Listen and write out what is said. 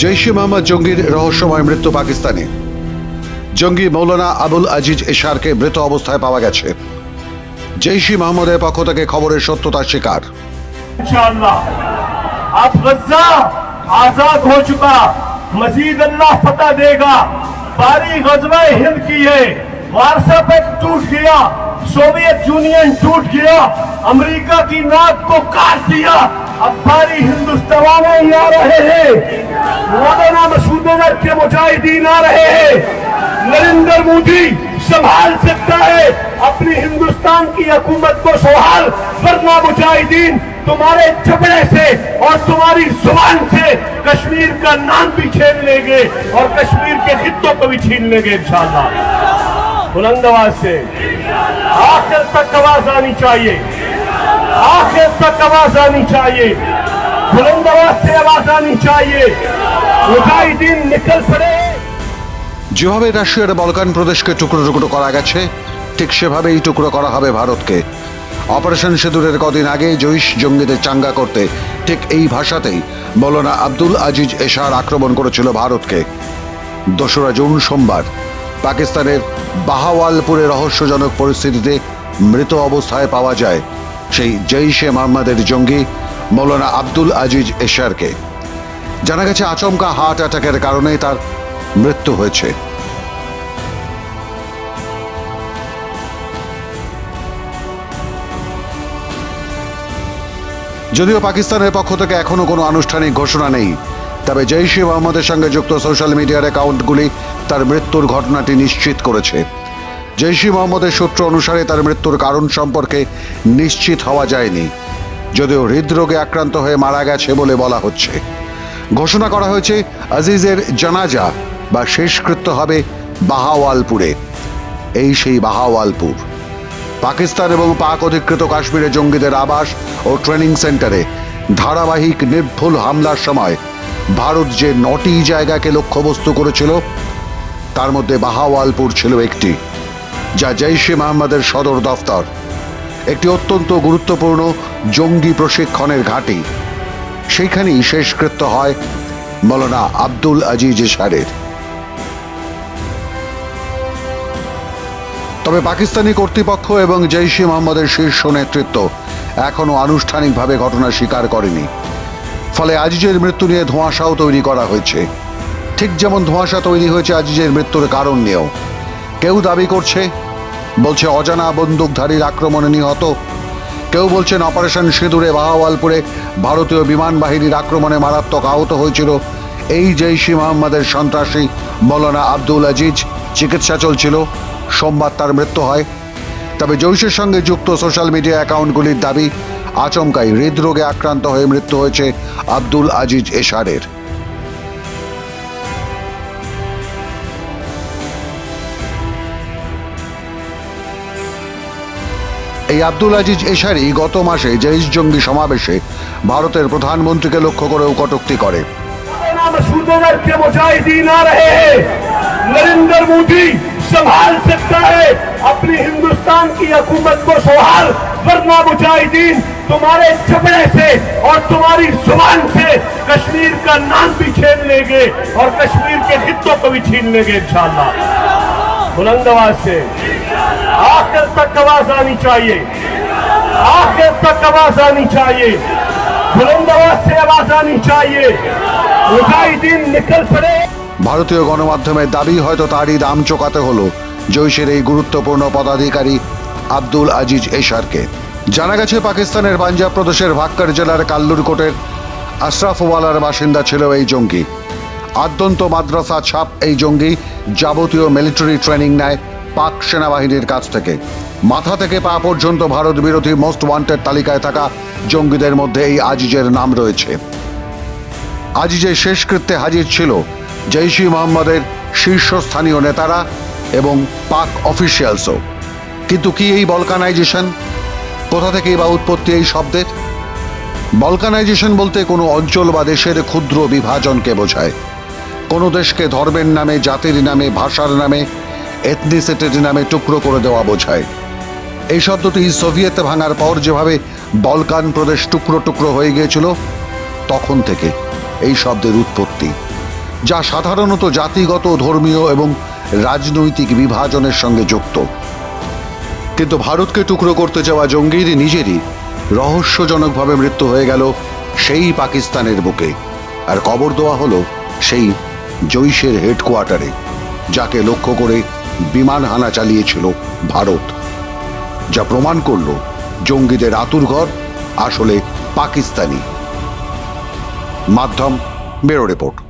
জৈশে মোহাম্মদ জঙ্গির রহস্যময় মৃত্যু পাকিস্তানে জঙ্গি মৌলানা আবুল আজিজ এশারকে মৃত অবস্থায় পাওয়া গেছে জৈশি মোহাম্মদের পক্ষ থেকে খবরের সত্যতা স্বীকার इंशाअल्लाह अब गज्जा आजाद हो चुका मजीद अल्लाह फतह देगा बारी गजवा हिंद की है वारसा पे टूट गया सोवियत यूनियन टूट गया अमेरिका की नाक को काट दिया अब बारी हिंदुस्तान ही आ रहे हैं मौलाना मसूद नगर के मुजाहिदीन आ रहे हैं। नरेंद्र मोदी संभाल सकता है अपनी हिंदुस्तान की हुकूमत को संभाल, वरना मुजाहिदीन तुम्हारे जबड़े से और तुम्हारी ज़ुबान से कश्मीर का नाम भी छीन लेंगे और कश्मीर के हितों को भी छीन लेंगे, इंशाल्लाह। बुलंद आवाज़ से आखिर तक आवाज़ आनी चाहिए। आखिर तक आवाज़ आनी चाहिए। बुलंद आवाज़ से आवाज़ आनी चाहिए। যেভাবে রাশিয়ার বলকান প্রদেশকে টুকরো টুকরো করা গেছে, ঠিক সেভাবেই টুকরো করা হবে ভারতকে। অপারেশন সিঁদুরের কদিন আগে জৈশ জঙ্গিদের চাঙ্গা করতে, ঠিক এই ভাষাতেই মৌলানা আব্দুল আজিজ এশার আক্রমণ করেছিল ভারতকে। দোসরা জুন সোমবার, পাকিস্তানের বাহাওয়ালপুরে রহস্যজনক পরিস্থিতিতে মৃত অবস্থায় পাওয়া যায় সেই জৈশে মোহাম্মদের জঙ্গি মৌলানা আব্দুল আজিজ এশারকে। জানা গেছে আচমকা হার্ট অ্যাটাকের কারণে তার মৃত্যু হয়েছে। যদিও পাকিস্তানের পক্ষ থেকে এখনও কোনো আনুষ্ঠানিক ঘোষণা নেই, তবে জৈশে মোহাম্মদের সঙ্গে যুক্ত সোশ্যাল মিডিয়ার অ্যাকাউন্টগুলি তার মৃত্যুর ঘটনাটি নিশ্চিত করেছে। জৈশি মোহাম্মদের সূত্র অনুসারে তার মৃত্যুর কারণ সম্পর্কে নিশ্চিত হওয়া যায়নি, যদিও হৃদরোগে আক্রান্ত হয়ে মারা গেছে বলে বলা হচ্ছে। ঘোষণা করা হয়েছে আজিজের জানাজা বা শেষকৃত্য হবে বাহাওয়ালপুরে। এই সেই বাহাওয়ালপুর। পাকিস্তান এবং পাক অধিকৃত কাশ্মীরে জঙ্গিদের আবাস ও ট্রেনিং সেন্টারে ধারাবাহিক নির্ভুল হামলার সময় ভারত যে নটি জায়গাকে লক্ষ্যবস্তু করেছিল, তার মধ্যে বাহাওয়ালপুর ছিল একটি, যা জৈশে মোহাম্মদের সদর দফতর। একটি অত্যন্ত গুরুত্বপূর্ণ জঙ্গি প্রশিক্ষণের ঘাঁটি। সেইখানেই শেষকৃত্য হয় মৌলানা আব্দুল আজিজ এশারের তবে পাকিস্তানি কর্তৃপক্ষ এবং জৈশে মোহাম্মদের শীর্ষ নেতৃত্ব এখনও আনুষ্ঠানিকভাবে ঘটনা স্বীকার করেনি। ফলে আজিজের মৃত্যু নিয়ে ধোঁয়াশাও তৈরি করা হয়েছে। ঠিক যেমন ধোঁয়াশা তৈরি হয়েছে আজিজের মৃত্যুর কারণ নিয়েও। কেউ দাবি করছে, বলছে অজানা বন্দুকধারীর আক্রমণে নিহত কেউ বলছেন অপারেশন সিঁদুরে বাহাওয়ালপুরে ভারতীয় বিমান বাহিনীর আক্রমণে মারাত্মক আহত হয়েছিল এই জৈশি মোহাম্মদের সন্ত্রাসী মৌলানা আব্দুল আজিজ। চিকিৎসা চলছিল। সোমবার তার মৃত্যু হয়। তবে জৈশের সঙ্গে যুক্ত সোশ্যাল মিডিয়া অ্যাকাউন্টগুলির দাবি, আচমকাই হৃদরোগে আক্রান্ত হয়ে মৃত্যু হয়েছে আব্দুল আজিজ এশারের। এই আব্দুল আজিজ এশারি গত মাসে জৈশ জঙ্গি সমাবেশে ভারতের প্রধানমন্ত্রীকে লক্ষ্য করেও কটূক্তি করে मौलाना मसूद नगर के मुजाहिदीन आ रहे हैं नरेंद्र मोदी संभाल सकता है अपनी हिंदुस्तान की हुकूमत को संभाल वरना मुजाहिदीन तुम्हारे जबड़े से और तुम्हारी जुबान से कश्मीर का नाम भी छीन लेंगे और कश्मीर के हितों को भी छीन लेंगे इंशाल्लाह बुलंद आवाज से आखिर तक आवाज आनी चाहिए आखिर तक आवाज आनी चाहिए बुलंद आवाज से आवाज आनी चाहिए मुजाहिदीन निकल पड़े ভারতীয় গণমাধ্যমের দাবি হয়তো তারই দাম চোকাতে হলো জৈশের এই গুরুত্বপূর্ণ পদাধিকারী আব্দুল আজিজ এশারকে জানা গেছে পাকিস্তানের পাঞ্জাব প্রদেশের ভাক্কর জেলার কাল্লুরকোটের আশরাফওয়ালার বাসিন্দা ছিল এই জঙ্গি আদ্যন্ত মাদ্রাসা ছাপ এই জঙ্গি যাবতীয় মিলিটারি ট্রেনিং নেয় পাক সেনাবাহিনীর কাছ থেকে। মাথা থেকে পা পর্যন্ত ভারত বিরোধী মোস্ট ওয়ান্টেড তালিকায় থাকা জঙ্গিদের মধ্যে এই আজিজের নাম রয়েছে। আজিজের শেষকৃত্যে হাজির ছিল জৈশি মোহাম্মদের শীর্ষস্থানীয় নেতারা এবং পাক অফিসিয়ালসও। কিন্তু কি এই বলকানাইজেশন? কোথা থেকে বা উৎপত্তি এই শব্দের? বলকানাইজেশন বলতে কোনো অঞ্চল বা দেশের ক্ষুদ্র বিভাজনকে বোঝায়। কোনো দেশকে ধর্মের নামে, জাতির নামে, ভাষার নামে এথনিসিটির নামে টুকরো করে দেওয়া বোঝায়। এই শব্দটি সোভিয়েত ভাঙার পর যেভাবে বলকান প্রদেশ টুকরো টুকরো হয়ে গিয়েছিল, তখন থেকে এই শব্দের উৎপত্তি, যা সাধারণত জাতিগত, ধর্মীয় এবং রাজনৈতিক বিভাজনের সঙ্গে যুক্ত। কিন্তু ভারতকে টুকরো করতে যাওয়া জঙ্গির নিজেরই রহস্যজনকভাবে মৃত্যু হয়ে গেল সেই পাকিস্তানের বুকে। আর কবর দেওয়া হলো সেই জৈশের হেডকোয়ার্টারে, যাকে লক্ষ্য করে বিমান হানা চালিয়েছিল ভারত যা প্রমাণ করল জঙ্গিদের আতুরঘর আসলে পাকিস্তানি। মাধ্যম ব্যুরো রিপোর্ট।